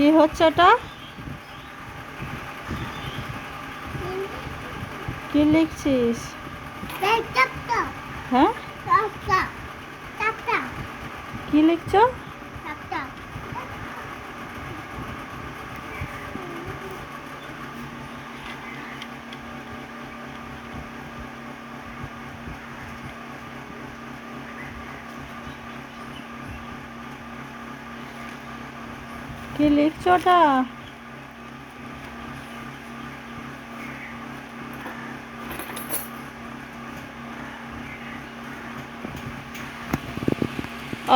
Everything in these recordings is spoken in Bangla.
কি হচ্ছে ওটা? কি লিখছিস? হ্যাঁ? কি লিখছো? কি লিখছো ওটা?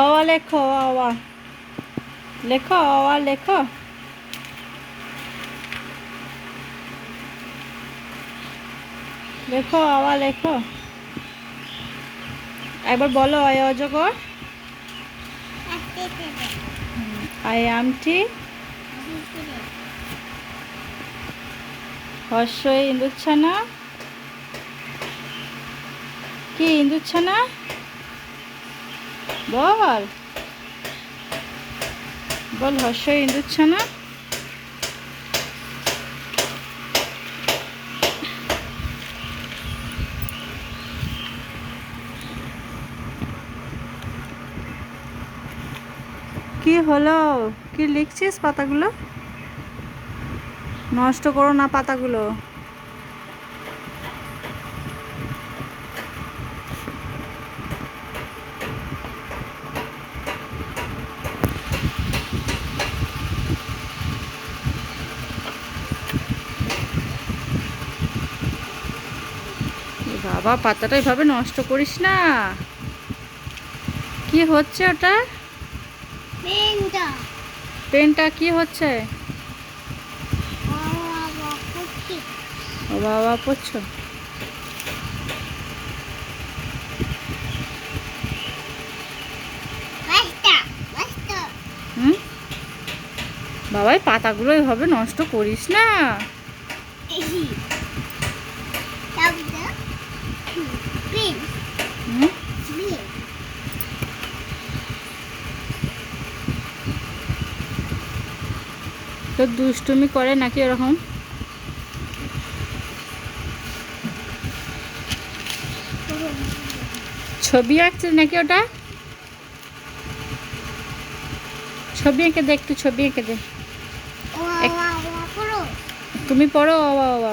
অওয়া লেখো অওয়া লেখো অওয়া লেখো। লেখো অওয়া লেখো। একবার বলো অজগর আই আমটি হর্ষই ইন্দুচ্ছানা। কি ইন্দুচ্ছানা? বল। বল হর্ষই ইন্দুচ্ছানা। কি হলো? কি লিখছিস পাতাগুলো? নষ্ট করো না পাতাগুলো। বাবা, পাতাটা এভাবে নষ্ট করিস না। কি হচ্ছে ওটা? পেনটা। পেনটা কি হচ্ছে? ও বাবা পড়ছো বাবাই পাতাগুলো এভাবে নষ্ট করিস না। তো দুষ্টুমি করে নাকি এরকম? ছবি আঁকছে নাকি ওটা? ছবি এঁকে দে একটু ছবি এঁকে দে। তুমি পড়ো বাবা বাবা।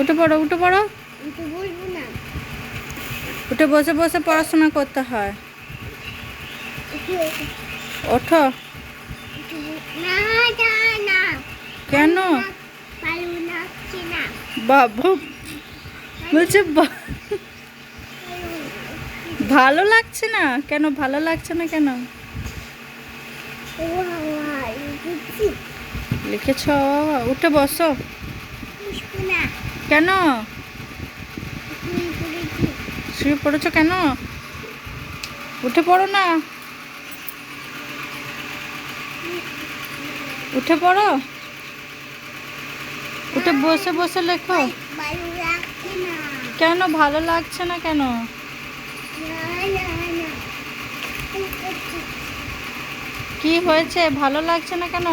উঠে পড়ো উঠে পড়ো। উঠে বসে বসে পড়াশোনা করতে হয়। ওঠো। কেন? ভালো লাগছে না বাবু বলছে ভালো লাগছে না? কেন ভালো লাগছে না কেন? লিখেছ। উঠে বসো। না। কেন? শুয়ে পড়েছো কেন? উঠে পড়ো না। উঠে পড়ো। উঠে বসে বসে লেখো। কেন? ভালো লাগছে না কেন? কি হয়েছে? ভালো লাগছে না কেন?